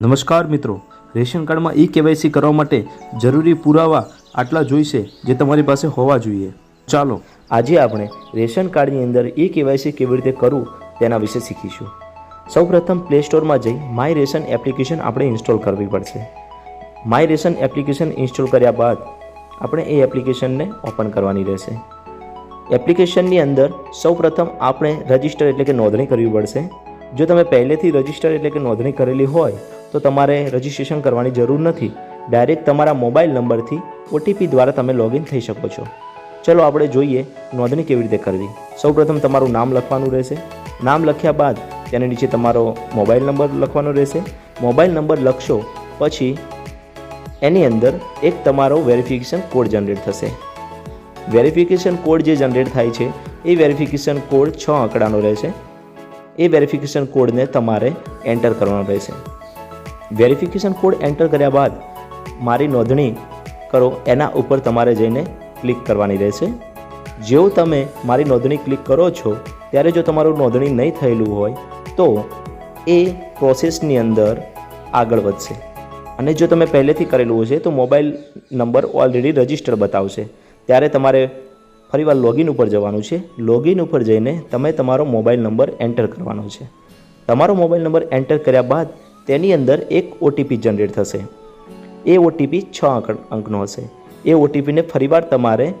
નમસ્કાર મિત્રો, રેશન કાર્ડમાં ઈ કેવાયસી કરવા માટે જરૂરી પુરાવા આટલા જોઈશે જે તમારી પાસે હોવા જોઈએ. ચાલો, આજે આપણે રેશન કાર્ડની અંદર ઈ કેવાયસી કેવી રીતે કરવું તેના વિશે શીખીશું. સૌપ્રથમ પ્લે સ્ટોરમાં જઈ માય રેશન એપ્લિકેશન આપણે ઇન્સ્ટોલ કરવી પડશે. માય રેશન એપ્લિકેશન ઇન્સ્ટોલ કર્યા બાદ આપણે એ એપ્લિકેશનને ઓપન કરવાની રહેશે. એપ્લિકેશનની અંદર સૌપ્રથમ આપણે રજિસ્ટર એટલે કે નોંધણી કરવી પડશે. જો તમે પહેલેથી રજિસ્ટર એટલે કે નોંધણી કરેલી હોય તો તમારે રજિસ્ટ્રેશન કરવાની જરૂર નથી. ડાયરેક્ટ તમારા મોબાઈલ નંબરથી ઓટીપી દ્વારા તમે લોગિન થઈ શકો છો. ચલો આપણે જોઈએ નોંધણી કેવી રીતે કરવી. સૌપ્રથમ તમારું નામ લખવાનું રહેશે. નામ લખ્યા બાદ તેની નીચે તમારો મોબાઈલ નંબર લખવાનો રહેશે. મોબાઈલ નંબર લખશો, પછી એની અંદર એક તમારો વેરિફિકેશન કોડ જનરેટ થશે. વેરિફિકેશન કોડ જે જનરેટ થાય છે, એ વેરિફિકેશન કોડ છ આંકડાનો રહેશે. એ વેરિફિકેશન કોડને તમારે એન્ટર કરવાનો રહેશે. વેરિફિકેશન કોડ એન્ટર કર્યા બાદ મારી નોંધણી કરો, એના ઉપર તમારે જઈને ક્લિક કરવાની રહેશે. જેવું તમે મારી નોંધણી ક્લિક કરો છો, ત્યારે જો તમારું નોંધણી નહીં થયેલું હોય, તો એ પ્રોસેસની અંદર આગળ વધશે. અને જો તમે પહેલેથી કરેલું હશે, તો મોબાઈલ નંબર ઓલરેડી રજિસ્ટર બતાવશે. ત્યારે તમારે ફરીવાર લોગિન ઉપર જવાનું છે. લોગિન ઉપર જઈને તમે તમારો મોબાઈલ નંબર એન્ટર કરવાનો છે. તમારો મોબાઈલ નંબર એન્ટર કર્યા બાદ તેની અંદર એક ઓટીપી જનરેટ થશે. એ ઓટીપી છ અંક અંકનો હશે. એ ઓટીપીને ફરીવાર તમારે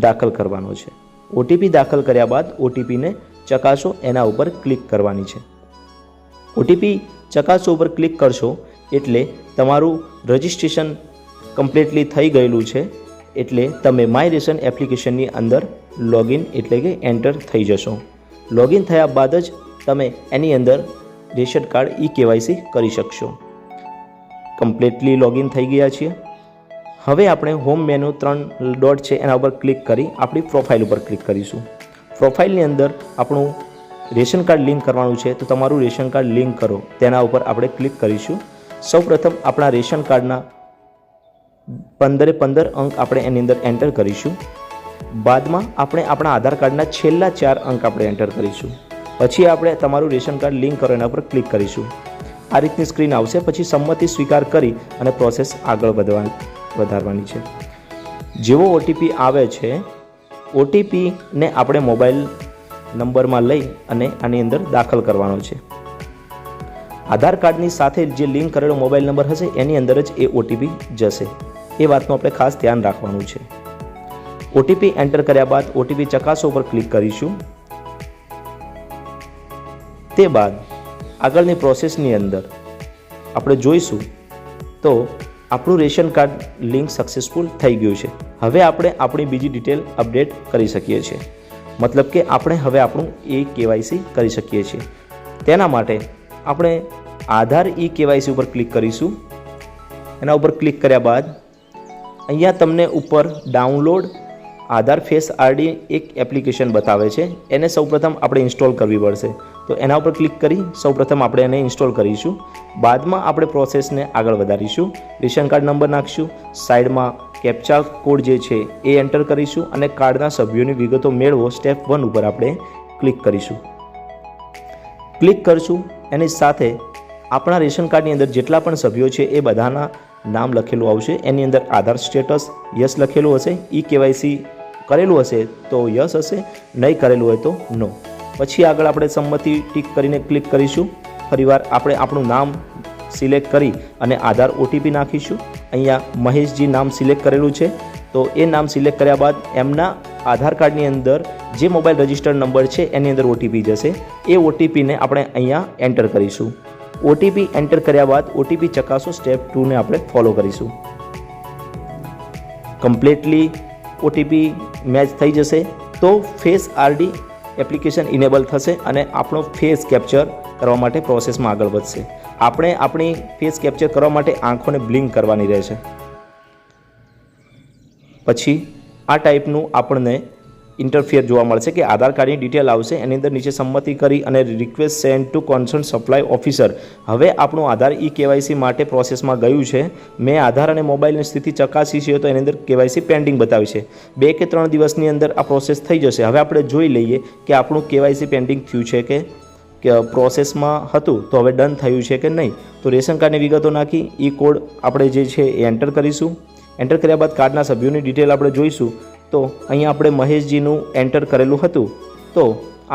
દાખલ કરવાનો છે. ઓટીપી દાખલ કર્યા બાદ ઓટીપીને ચકાસો, એના ઉપર ક્લિક કરવાની છે. ઓટીપી ચકાસો ઉપર ક્લિક કરશો એટલે તમારું રજિસ્ટ્રેશન કમ્પ્લીટલી થઈ ગયેલું છે. એટલે તમે માય રેશન એપ્લિકેશનની અંદર લોગિન એટલે કે એન્ટર થઈ જશો. લોગિન થયા બાદ જ તમે એની અંદર રેશન કાર્ડ ઈ કેવાયસી કરી શકશો. કમ્પ્લીટલી લોગિન થઈ ગયા છીએ. હવે આપણે હોમ મેનુ ત્રણ ડોટ છે એના ઉપર ક્લિક કરી આપણી પ્રોફાઇલ ઉપર ક્લિક કરીશું. પ્રોફાઇલની અંદર આપણું રેશન કાર્ડ લિંક કરવાનું છે, તો તમારું રેશન કાર્ડ લિંક કરો. તેના ઉપર આપણે ક્લિક કરીશું. સૌપ્રથમ આપણા રેશન કાર્ડના પંદરે પંદર અંક આપણે એની અંદર એન્ટર કરીશું. બાદમાં આપણે આપણા આધાર કાર્ડના છેલ્લા ચાર અંક આપણે એન્ટર કરીશું. પછી આપણે તમારું રેશન કાર્ડ લિંક કરો, એના પર ક્લિક કરીશું. આ રીતની સ્ક્રીન આવશે, પછી સંમતિ સ્વીકાર કરી અને પ્રોસેસ આગળ વધવા વધારવાની છે. જેવો ઓટીપી આવે છે ઓટીપીને આપણે મોબાઈલ નંબરમાં લઈ અને આની અંદર દાખલ કરવાનો છે. આધાર કાર્ડની સાથે જે લિંક કરેલો મોબાઈલ નંબર હશે, એની અંદર જ એ ઓટીપી જશે. એ વાતનું આપણે ખાસ ધ્યાન રાખવાનું છે. ઓટીપી એન્ટર કર્યા બાદ ઓટીપી ચકાસો ઉપર ક્લિક કરીશું. તે બાદ આગળની પ્રોસેસની અંદર આપણે જોઈશું તો આપણું રેશન કાર્ડ લિંક સક્સેસફુલ થઈ ગયું છે. હવે આપણે આપણી બીજી ડિટેલ અપડેટ કરી શકીએ છીએ. મતલબ કે આપણે હવે આપણું એ કેવાયસી કરી શકીએ છીએ. તેના માટે આપણે આધાર ઈ કેવાયસી ઉપર ક્લિક કરીશું. એના ઉપર ક્લિક કર્યા બાદ અહીંયા તમને ઉપર ડાઉનલોડ આધાર ફેસ આરડી એક એપ્લિકેશન બતાવે છે. એને સૌપ્રથમ આપણે ઇન્સ્ટોલ કરવી પડશે. તો એના ઉપર ક્લિક કરી સૌપ્રથમ આપણે એને ઇન્સ્ટોલ કરીશું. બાદમાં આપણે પ્રોસેસને આગળ વધારીશું. રેશન કાર્ડ નંબર નાખીશું. સાઈડમાં કેપ્ચા કોડ જે છે એ એન્ટર કરીશું અને કાર્ડના સભ્યોની વિગતો મેળવો સ્ટેપ વન ઉપર આપણે ક્લિક કરીશું. ક્લિક કરશું. એની સાથે આપણા રેશન કાર્ડની અંદર જેટલા પણ સભ્યો છે એ બધાના નામ લખેલું આવશે. એની અંદર આધાર સ્ટેટસ યસ લખેલું હશે. ઈ કેવાયસી કરેલું હશે તો યસ હશે, નહીં કરેલું હોય તો નો. પછી આગળ આપણે સંમતિ ટીક કરીને ક્લિક કરીશું. ફરીવાર આપણે આપણું નામ સિલેક્ટ કરી અને આધાર ઓટીપી નાખીશું. અહીંયા મહેશજી નામ સિલેક્ટ કરેલું છે. તો એ નામ સિલેક્ટ કર્યા બાદ એમના આધાર કાર્ડની અંદર જે મોબાઈલ રજિસ્ટર્ડ નંબર છે એની અંદર ઓટીપી જશે. એ ઓટીપીને આપણે અહીંયા એન્ટર કરીશું. ઓટીપી એન્ટર કર્યા બાદ ઓટીપી ચકાસો સ્ટેપ ટુને આપણે ફોલો કરીશું. કમ્પ્લીટલી ઓટીપી મેચ થઈ જશે તો ફેસ આરડી એપ્લિકેશન ઇનેબલ થશે અને આપણો ફેસ કેપ્ચર કરવા માટે પ્રોસેસમાં આગળ વધશે. આપણે આપણી ફેસ કેપ્ચર કરવા માટે આંખોને બ્લિંક કરવાની રહેશે. પછી આ ટાઈપનું આપણને ઇન્ટરફિયર જોવા મળશે કે આધાર કાર્ડની ડિટેલ આવશે, એની અંદર નીચે સંમતિ કરી અને request send to concern supply officer હવે આપણું આધાર ઈ કેવાયસી માટે પ્રોસેસમાં ગયું છે. મેં આધાર અને મોબાઈલની સ્થિતિ ચકાસી છે તો એની અંદર કેવાયસી પેન્ડિંગ બતાવી છે. બે કે ત્રણ દિવસની અંદર આ પ્રોસેસ થઈ જશે. હવે આપણે જોઈ લઈએ કે આપણું કેવાયસી પેન્ડિંગ થયું છે કે પ્રોસેસમાં હતું તો હવે ડન થયું છે કે નહીં. તો રેશન કાર્ડની વિગતો નાખી. ઈ કોડ આપણે જે છે એ એન્ટર કરીશું. એન્ટર કર્યા બાદ કાર્ડના સભ્યોની ડિટેલ આપણે જોઈશું. તો અહીંયા આપણે મહેશજીનું એન્ટર કરેલું હતું. તો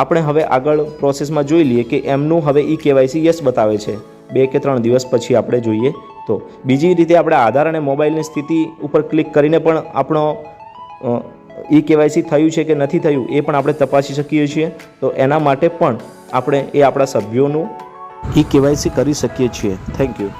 આપણે હવે આગળ પ્રોસેસમાં જોઈ લઈએ કે એમનું હવે ઈ કેવાયસી યસ બતાવે છે. બે કે ત્રણ દિવસ પછી આપણે જોઈએ. તો બીજી રીતે આપણે આધાર અને મોબાઈલની સ્થિતિ ઉપર ક્લિક કરીને પણ આપણો ઈ કેવાયસી થયું છે કે નથી થયું એ પણ આપણે તપાસી શકીએ છીએ. તો એના માટે પણ આપણે એ આપણા સભ્યોનું ઈ કેવાયસી કરી શકીએ છીએ. Thank you